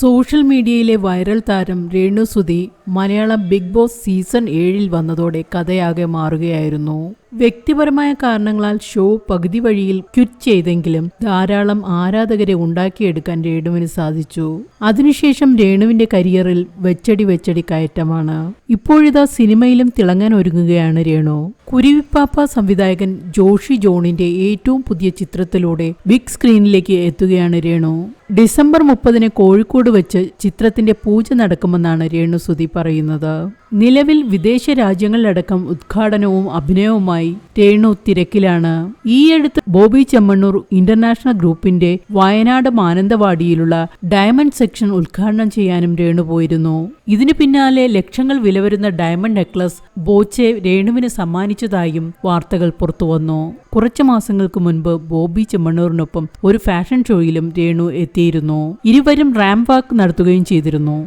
Social മീഡിയയിലെ viral താരം Renu Sudhi Malayalam Bigg Boss season ഏഴിൽ വന്നതോടെ കഥയാകെ മാറുകയായിരുന്നു. വ്യക്തിപരമായ കാരണങ്ങളാൽ ഷോ പകുതി വഴിയിൽ ക്വിറ്റ് ചെയ്തെങ്കിലും ധാരാളം ആരാധകരെ ഉണ്ടാക്കിയെടുക്കാൻ രേണുവിന് സാധിച്ചു. അതിനുശേഷം രേണുവിന്റെ കരിയറിൽ വെച്ചടി വെച്ചടി കയറ്റമാണ്. ഇപ്പോഴിതാ സിനിമയിലും തിളങ്ങാൻ ഒരുങ്ങുകയാണ് രേണു. കുരുവിപ്പാപ്പ സംവിധായകൻ ജോഷി ജോണിന്റെ ഏറ്റവും പുതിയ ചിത്രത്തിലൂടെ ബിഗ് സ്ക്രീനിലേക്ക് എത്തുകയാണ് രേണു. ഡിസംബർ മുപ്പതിന് കോഴിക്കോട് വെച്ച് ചിത്രത്തിന്റെ പൂജ നടക്കുമെന്നാണ് രേണു സുധി പറയുന്നത്. നിലവിൽ വിദേശ രാജ്യങ്ങളിലടക്കം ഉദ്ഘാടനവും അഭിനയവുമായി രേണു തിരക്കിലാണ്. ഈയടുത്ത് ബോബി ചെമ്മണ്ണൂർ ഇന്റർനാഷണൽ ഗ്രൂപ്പിന്റെ വയനാട് മാനന്തവാടിയിലുള്ള ഡയമണ്ട് സെക്ഷൻ ഉദ്ഘാടനം ചെയ്യാനും രേണു പോയിരുന്നു. ഇതിനു പിന്നാലെ ലക്ഷങ്ങൾ വില വരുന്ന ഡയമണ്ട് നെക്ലസ് ബോച്ചെ രേണുവിന് സമ്മാനിച്ചതായും വാർത്തകൾ പുറത്തുവന്നു. കുറച്ചു മാസങ്ങൾക്ക് മുൻപ് ബോബി ചെമ്മണ്ണൂറിനൊപ്പം ഒരു ഫാഷൻ ഷോയിലും രേണു എത്തിയിരുന്നു. ഇരുവരും റാമ്പ് വാക്ക് നടത്തുകയും ചെയ്തിരുന്നു.